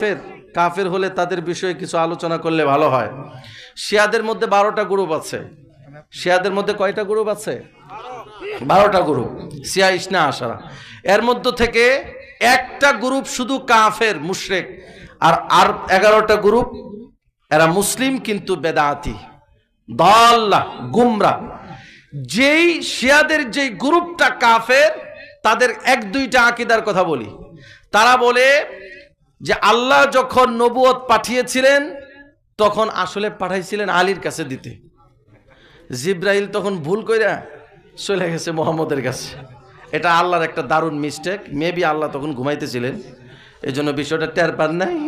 কাফের কাফের হলে তাদের বিষয়ে কিছু আলোচনা করলে ভালো হয়। শিয়াদের মধ্যে বারোটা গ্রুপ আছে। শিয়াদের মধ্যে কয়টা গ্রুপ আছে? বারোটা গ্রুপ। শিয়া ইসনা আসারা এর মধ্য থেকে একটা গ্রুপ শুধু কাফের, মুশরেক। আর আর এগারোটা গ্রুপ, এরা মুসলিম কিন্তু বেদাতি। দল্লা, গুমরা। যেই শিয়াদের যেই গ্রুপটা কাফের, তাদের এক দুইটা আকিদার কথা বলি। তারা বলে যে আল্লাহ যখন নবুয়ত পাঠিয়েছিলেন, তখন আসলে পাঠাইছিলেন আলীর কাছে দিতে। জিব্রাইল তখন ভুল কইরা চলে গেছে মোহাম্মদের কাছে। এটা আল্লাহর একটা দারুণ মিস্টেক মেবি আল্লাহ তখন ঘুমাইতেছিলেন। এই জন্য বিষয়টা টের পান নাই।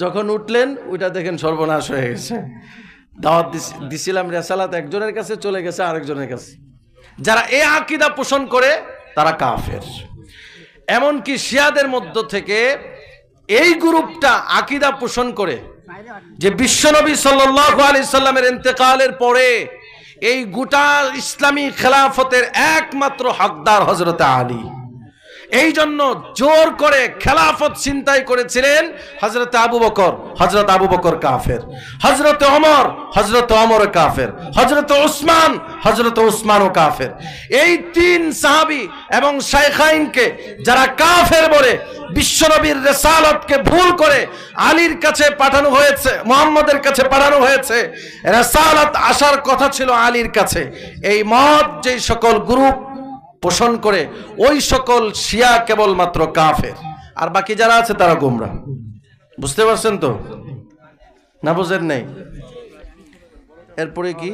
যখন উঠলেন, ওইটা দেখেন সর্বনাশ হয়ে গেছে। দাওয়াত দিছিলাম রেসালাত একজনের কাছে, চলে গেছে আরেকজনের কাছে। যারা এ আকিদা পোষণ করে, তারা কাফের। এমনকি শিয়াদের মধ্য থেকে এই গ্রুপটা আকিদা পোষণ করে যে বিশ্বনবী সাল্লাহ আলি সাল্লামের ইন্তেকালের পরে এই গোটা ইসলামী খেলাফতের একমাত্র হকদার হজরত আলী। এই জন্য জোর করে খেলাফত চিন্তাই করেছিলেন হজরত আবু বকর হজরত আবু বকর কাফের হজরত অমর হজরত অমর কাফের হজরত ওসমান হজরত ওসমান ও কাফের। এই তিন সাহাবি এবং শাইখাইনকে যারা কাফের বলে বিশ্বনবীর রেসালতকে ভুল করে আলীর কাছে পাঠানো হয়েছে, মোহাম্মদের কাছে পাঠানো হয়েছে, রেসালত আসার কথা ছিল আলীর কাছে। এই মত যেই সকল গ্রুপ পোষণ করে ওই সকল শিয়া কেবলমাত্র কাফের। আর বাকি যারা আছে তারা গুমরা। বুঝতে পারছেন তো? না বুঝেন নেই? এরপরে কি?